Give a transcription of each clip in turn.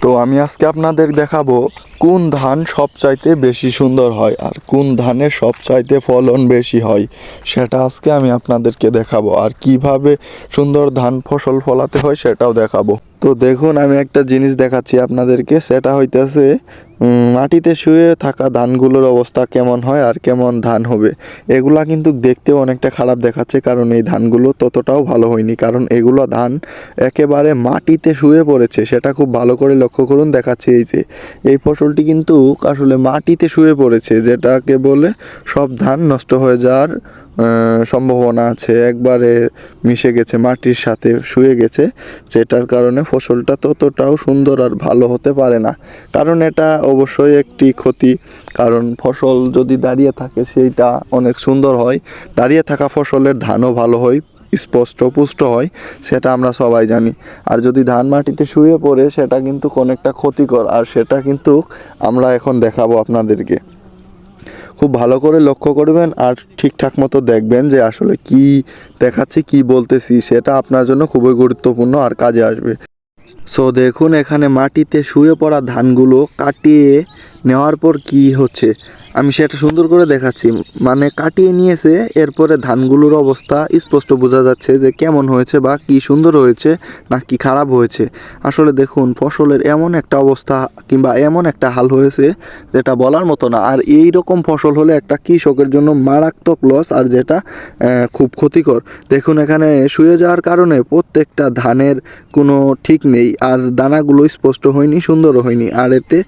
তো আমি আজকে আপনাদের দেখাবো কোন ধান সবচাইতে বেশি সুন্দর হয় আর কোন ধানের সবচাইতে ফলন বেশি হয়? সেটা আজকে আমি আপনাদেরকে দেখাবো আর কীভাবে সুন্দর ধান ফসল ফলাতে হয় সেটাও দেখাবো। তো দেখুন, আমি একটা জিনিস দেখাচ্ছি আপনাদেরকে। সেটা হইতেছে মাটিতে শুয়ে থাকা ধানগুলোর অবস্থা কেমন হয় আর কেমন ধান হবে? এগুলা কিন্তু দেখতেও অনেকটা খারাপ দেখাচ্ছে কারণ এই ধানগুলো ততটাও ভালো হয়নি। কারণ এগুলো ধান একেবারে মাটিতে শুয়ে পড়েছে। সেটা খুব ভালো করে লক্ষ্য করুন, দেখাচ্ছে এই যে। এই ফসলটি কিন্তু আসলে মাটিতে শুয়ে পড়েছে, যেটাকে বলে সব ধান নষ্ট হয়ে যাওয়ার সম্ভাবনা আছে। একবারে মিশে গেছে, মাটির সাথে শুয়ে গেছে, যেটার কারণে ফসলটা ততটাও সুন্দর আর ভালো হতে পারে না। কারণ এটা অবশ্যই একটি ক্ষতি, কারণ ফসল যদি দাঁড়িয়ে থাকে, সেইটা অনেক সুন্দর হয়। দাঁড়িয়ে থাকা ফসলের ধানও ভালো হয় স্পষ্ট পুষ্ট হয়, সেটা আমরা সবাই জানি। আর যদি ধান মাটিতে শুয়ে পড়ে, সেটা কিন্তু অনেকটা ক্ষতিকর। আর সেটা কিন্তু আমরা এখন দেখাবো আপনাদেরকে। খুব ভালো করে লক্ষ্য করবেন আর ঠিকঠাক মতো দেখবেন যে আসলে কি দেখাচ্ছি, কি বলতেছি, সেটা আপনার জন্য খুবই গুরুত্বপূর্ণ আর কাজে আসবে। সো দেখুন এখানে মাটিতে শুয়ে পড়া ধানগুলো কাটিয়ে নেওয়ার পর কি হচ্ছে? আমি সেটা সুন্দর করে দেখাচ্ছি। মানে কাটিয়ে নিয়েছে, এরপরে ধানগুলোর অবস্থা স্পষ্ট বোঝা যাচ্ছে যে কেমন হয়েছে বা কি সুন্দর হয়েছে না কি খারাপ হয়েছে। আসলে দেখুন, ফসলের এমন একটা অবস্থা কিংবা এমন একটা হাল হয়েছে যেটা বলার মতো না। আর এই রকম ফসল হলে একটা কৃষকের জন্য মারাত্মক লস আর যেটা খুব ক্ষতিকর। দেখুন, এখানে শুয়ে যাওয়ার কারণে প্রত্যেকটা ধানের কোনো ঠিক নেই আর দানাগুলো স্পষ্ট হয়নি, সুন্দরও হয়নি। আর এতে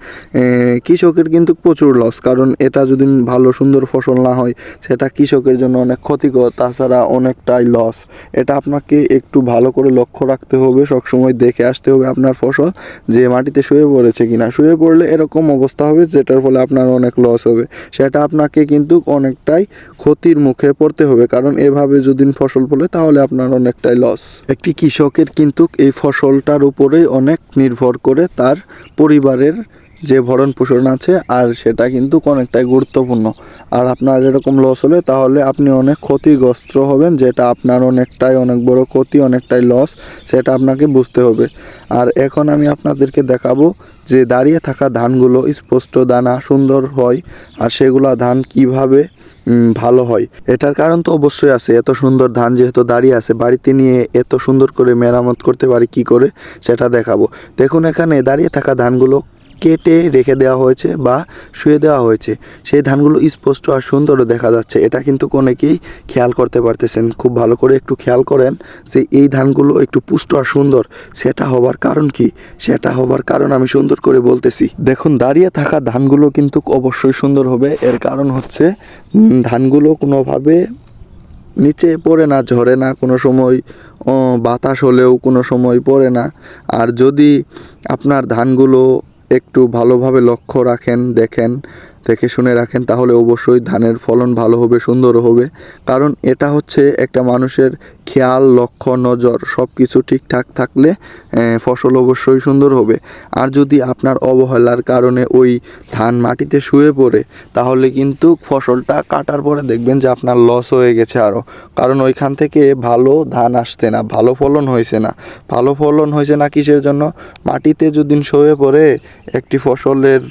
কৃষকের কিন্তু প্রচুর লস কারণ এটা যদি ভালো, সুন্দর ফসল না হয়, সেটা কৃষকের জন্য অনেক ক্ষতিকর, তাছাড়া অনেকটাই লস এটা আপনাকে একটু ভালো করে লক্ষ্য রাখতে হবে, সবসময় দেখে আসতে হবে আপনার ফসল, যে মাটিতে শুয়ে পড়েছে কিনা। শুয়ে পড়লে এরকম অবস্থা হবে, যেটার ফলে আপনার অনেক লস হবে। সেটা আপনাকে কিন্তু অনেকটাই ক্ষতির মুখে পড়তে হবে, কারণ এভাবে যদি ফসল ফলে, তাহলে আপনার অনেকটাই লস একটি কৃষকের কিন্তু এই ফসলটার উপরেই অনেক নির্ভর করে তার পরিবারের যে ভরণ পোষণ আছে, আর সেটা কিন্তু অনেকটাই গুরুত্বপূর্ণ। আর আপনার এরকম লস হলে তাহলে আপনি অনেক ক্ষতিগ্রস্ত হবেন, যেটা আপনার অনেকটাই অনেক বড় ক্ষতি, অনেকটাই লস সেটা আপনাকে বুঝতে হবে। আর এখন আমি আপনাদেরকে দেখাবো যে দাঁড়িয়ে থাকা ধানগুলো স্পষ্ট দানা, সুন্দর হয়, আর সেগুলা ধান কীভাবে ভালো হয়। এটার কারণ তো অবশ্যই আছে, এত সুন্দর ধান যেহেতু দাঁড়িয়ে আছে, বাড়িতে নিয়ে এত সুন্দর করে মেরামত করতে পারি কি করে, সেটা দেখাবো। দেখুন এখানে দাঁড়িয়ে থাকা ধানগুলো কেটে রেখে দেওয়া হয়েছে বা শুয়ে দেওয়া হয়েছে। সেই ধানগুলো স্পষ্ট আর সুন্দরও দেখা যাচ্ছে। এটা কিন্তু অনেকেই খেয়াল করতে পারতেছেন। খুব ভালো করে একটু খেয়াল করেন যে এই ধানগুলো একটু পুষ্ট আর সুন্দর। সেটা হবার কারণ কি? সেটা হবার কারণ আমি সুন্দর করে বলতেছি। দেখুন, দাঁড়িয়ে থাকা ধানগুলো কিন্তু অবশ্যই সুন্দর হবে। এর কারণ হচ্ছে ধানগুলো কোনোভাবে নিচে পড়ে না, ঝরে না। কোনো সময় বাতাস হলেও কোনো সময় পড়ে না। আর যদি আপনার ধানগুলো একটু ভালোভাবে লক্ষ্য রাখেন দেখেন। দেখে শুনে রাখেন, তাহলে অবশ্যই ধানের ফলন ভালো হবে সুন্দর হবে। কারণ এটা হচ্ছে একটা মানুষের খেয়াল, লক্ষ্য, নজর সব কিছু ঠিকঠাক থাকলে ফসল অবশ্যই সুন্দর হবে। আর যদি আপনার অবহেলার কারণে ওই ধান মাটিতে শুয়ে পড়ে, তাহলে কিন্তু ফসলটা কাটার পরে দেখবেন যে আপনার লস হয়ে গেছে আরও। কারণ ওইখান থেকে ভালো ধান আসছে না, ভালো ফলন হয়েছে না। ভালো ফলন হয়েছে না কিসের জন্য? মাটিতে যদি শুয়ে পড়ে, একটি ফসলের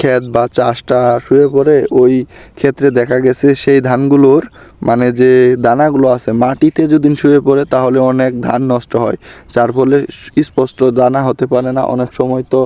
ক্ষেত বা চাষটা শুয়ে পড়ে, ওই ক্ষেত্রে দেখা গেছে সেই ধানগুলোর মানে যে দানাগুলো আছে, মাটিতে যদি শুয়ে পড়ে তাহলে অনেক ধান নষ্ট হয়। যার ফলে স্পষ্ট দানা হতে পারে না, অনেক সময় তো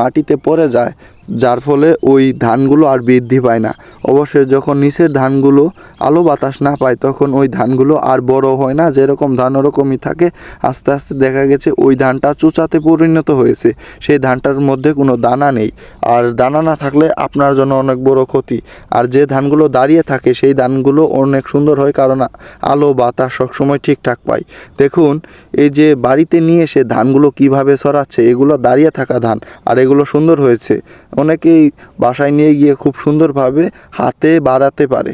মাটিতে পড়ে যায়। যার ফলে ওই ধানগুলো আর বৃদ্ধি পায় না। অবশ্যই যখন নিচের ধানগুলো আলো বাতাস না পায়, তখন ওই ধানগুলো আর বড় হয় না। যেরকম ধান ওরকমই থাকে। আস্তে আস্তে দেখা গেছে ওই ধানটা চুচাতে পরিণত হয়েছে। সেই ধানটার মধ্যে কোনো দানা নেই। আর দানা না থাকলে আপনার জন্য অনেক বড় ক্ষতি। আর যে ধানগুলো দাঁড়িয়ে থাকে, সেই ধানগুলো অনেক সুন্দর হয় কারণ আলো বাতাস সবসময় ঠিকঠাক পায়। দেখুন, এই যে বাড়িতে নিয়ে এসে ধানগুলো কীভাবে সরাচ্ছে এগুলো দাঁড়িয়ে থাকা ধান, আর এগুলো সুন্দর হয়েছে। অনেকেই বাসায় নিয়ে গিয়ে খুব সুন্দরভাবে হাতে বাড়াতে পারে।